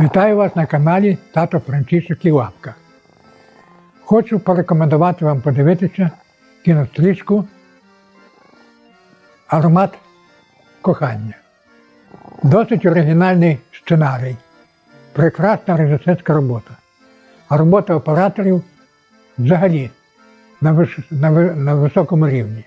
Вітаю вас на каналі Тато Францішок і Лапка. Хочу порекомендувати вам подивитися кінострічку Аромат кохання. Досить оригінальний сценарій, прекрасна режисерська робота. А робота операторів взагалі на, виш... на, на високому рівні.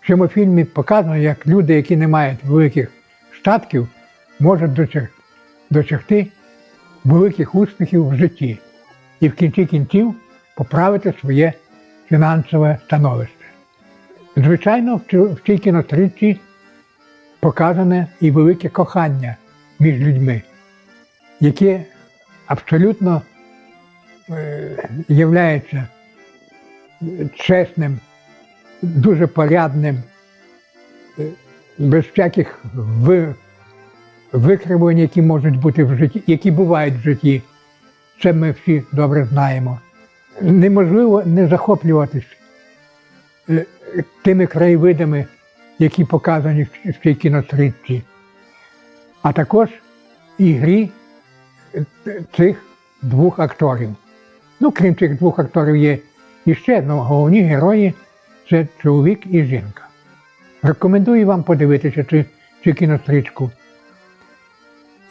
В цьому фільмі показано, як люди, які не мають великих статків, можуть досяг- досягти великих успіхів в житті і в кінці кінців поправити своє фінансове становище. Звичайно, в цій кінострічці показане і велике кохання між людьми, яке абсолютно е, являється чесним, дуже порядним, е, без всяких ви, викривлень, які можуть бути в житті, які бувають в житті. Це ми всі добре знаємо. Неможливо не захоплюватись е, тими краєвидами, які показані в- цій кінострічці, а також і грі е, цих двох акторів. Ну, крім цих двох акторів, є іще ну, головні герої це чоловік і жінка. Рекомендую вам подивитися цю кінострічку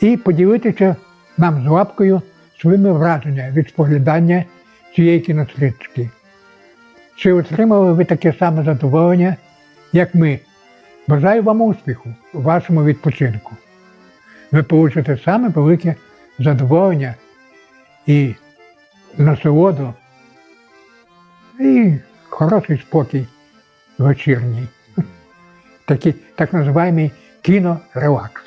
і поділитися нам з лапкою своїми враженнями від споглядання цієї кінострічки. Чи отримали ви таке саме задоволення, як ми? Бажаю вам успіху у вашому відпочинку. Ви получите саме велике задоволення і насолоду, і хороший спокій вечірній. Такий так називаємо кінорелакс.